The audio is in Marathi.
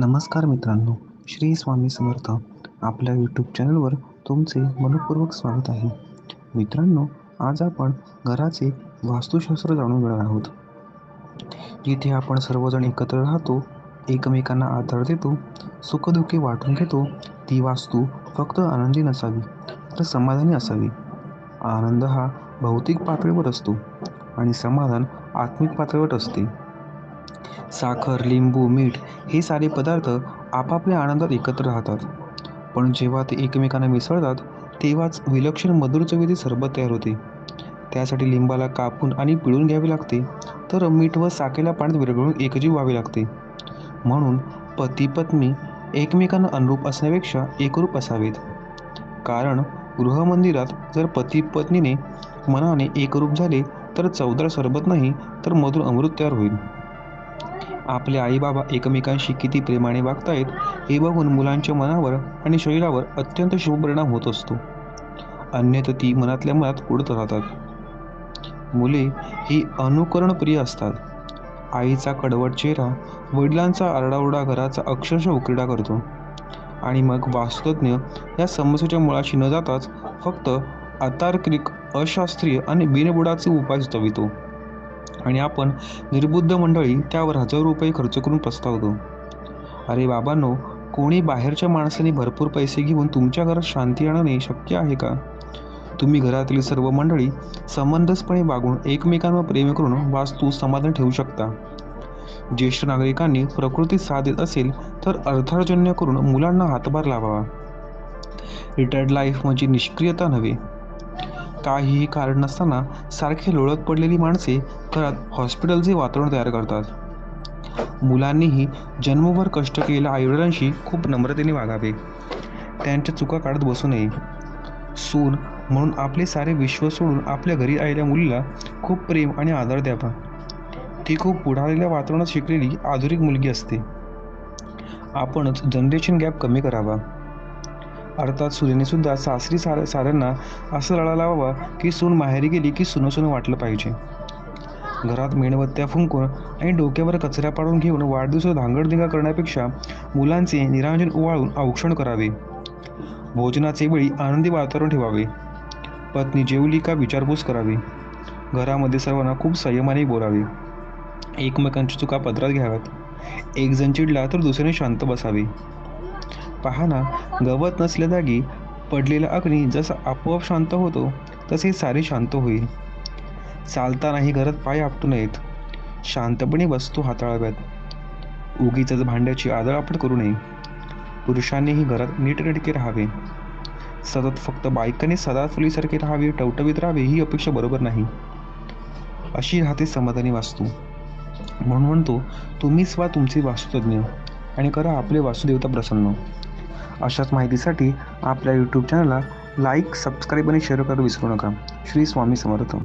नमस्कार मित्रांनो श्री स्वामी समर्थ आपल्या यूट्यूब चॅनलवर तुमचे मनपूर्वक स्वागत आहे. मित्रांनो आज आपण घराचे वास्तुशास्त्र जाणून घेणार आहोत. जिथे आपण सर्वजण एकत्र राहतो एकमेकांना आधार देतो सुखदुःखी वाटून घेतो ती वास्तू फक्त आनंदी नसावी तर समाधानी असावी. आनंद हा भौतिक पातळीवर असतो आणि समाधान आत्मिक पातळीवर असते. साखर लिंबू मीठ हे सारे पदार्थ आपापल्या आनंदात एकत्र राहतात. पण जेव्हा ते एकमेकांना मिसळतात तेव्हाच विलक्षण मधुर चवीचे सरबत तयार होते. त्यासाठी लिंबाला कापून आणि पिळून घ्यावे लागते तर मीठ व साखेला पाण्यात विरघळून एकजीव व्हावे लागते. म्हणून पती पत्नी एकमेकांना अनुरूप असण्यापेक्षा एकरूप असावेत. कारण गृहमंदिरात जर पती पत्नीने मनाने एकरूप झाले तर चवदार सरबत नाही तर मधुर अमृत तयार होईल. आपले आईबाबा एकमेकांशी किती प्रेमाने वागतायत हे बघून मुलांच्या मनावर आणि शरीरावर अत्यंत शुभ परिणाम होत असतो. अन्यथा ती मनातल्या मनात उडत राहतात. मुले ही अनुकरणप्रिय असतात. आईचा कडवट चेहरा वडिलांचा आरडाओरडा घराचा अक्षरशः उकिरडा करतो. आणि मग वास्तुतज्ञ या समस्येच्या मुळाशी न जाताच फक्त अतार्किक अशास्त्रीय आणि बिनबुडाचे उपाय सुचवितो. आणि आपण निर्बुद्ध मंडळी त्यावर हजारो रुपये खर्च करून प्रस्तावतो अरे बाबांनो कोणी बाहेरच्या माणसाने भरपूर पैसे घेऊन तुमच्या घरात शांती आणणे शक्य आहे का? तुम्ही घरातील सर्व मंडळी समंजसपणे वागून एकमेकांवर प्रेम करून वास्तू समाधान ठेवू शकता. ज्येष्ठ नागरिकांनी प्रकृती साथ देत असेल तर अर्थार्जन्य करून मुलांना हातभार लावावा. रिटायर्ड लाईफ म्हणजे निष्क्रियता नव्हे काहीही कारण नसताना सारखे लोळत पडलेली माणसे घरात हॉस्पिटलचे वातावरण तयार करतात. मुलांनीही जन्मभर कष्ट केलेल्या आईवडिलांशी खूप नम्रतेने वागावे. त्यांच्या चुका काढत बसू नये. सून म्हणून आपले सारे विश्व सोडून आपल्या घरी आलेल्या मुलीला खूप प्रेम आणि आदर द्यावा. ती खूप पुढारलेल्या वातावरणात शिकलेली आधुनिक मुलगी असते. आपणच जनरेशन गॅप कमी करावा. अर्थात सुनेने सुद्धा सासरी सार साऱ्यांना असं लढा लावावा की सून माहेरी गेली की सुनं सुनं वाटलं पाहिजे. घरात मेणबत्त्या फुंकून आणि डोक्यावर कचरा पाडून घेऊन वाढदिवस धांगडधिंगा करण्यापेक्षा मुलांचे निरांजन ओवाळून औक्षण करावे. भोजनाचे वेळी आनंदी वातावरण ठेवावे. पत्नी जेवली का विचारपूस करावी. घरामध्ये सर्वांना खूप संयमाने बोलावे. एकमेकांची चुका पदरात घ्याव्यात. एक जण चिडला तर दुसऱ्याने शांत बसावे. पहा गवत नसल्या जागी पडलेला अग्नी जसा आपोआप शांत होतो तसे सारे शांत होईल. चालतानाही घरात पाय आपटू नयेत. शांतपणे वस्तू हाताळाव्यात. उगीच भांड्याची आदळआपट करू नये. पुरुषांनीही घरात नीटनेटके राहावे. सतत फक्त बायकाने सदा फुलीसारखे राहावे टवटवीत राहावे ही अपेक्षा बरोबर नाही. अशी राहते समाधानी वास्तू. म्हणून म्हणतो तुम्हीच वा तुमचे वास्तुतज्ञ आणि करा आपले वासुदेवता प्रसन्न. अशाच माहितीसाठी आपल्या यूट्यूब चॅनलला लाईक सबस्क्राईब आणि शेअर करायला विसरू नका. श्री स्वामी समर्थ.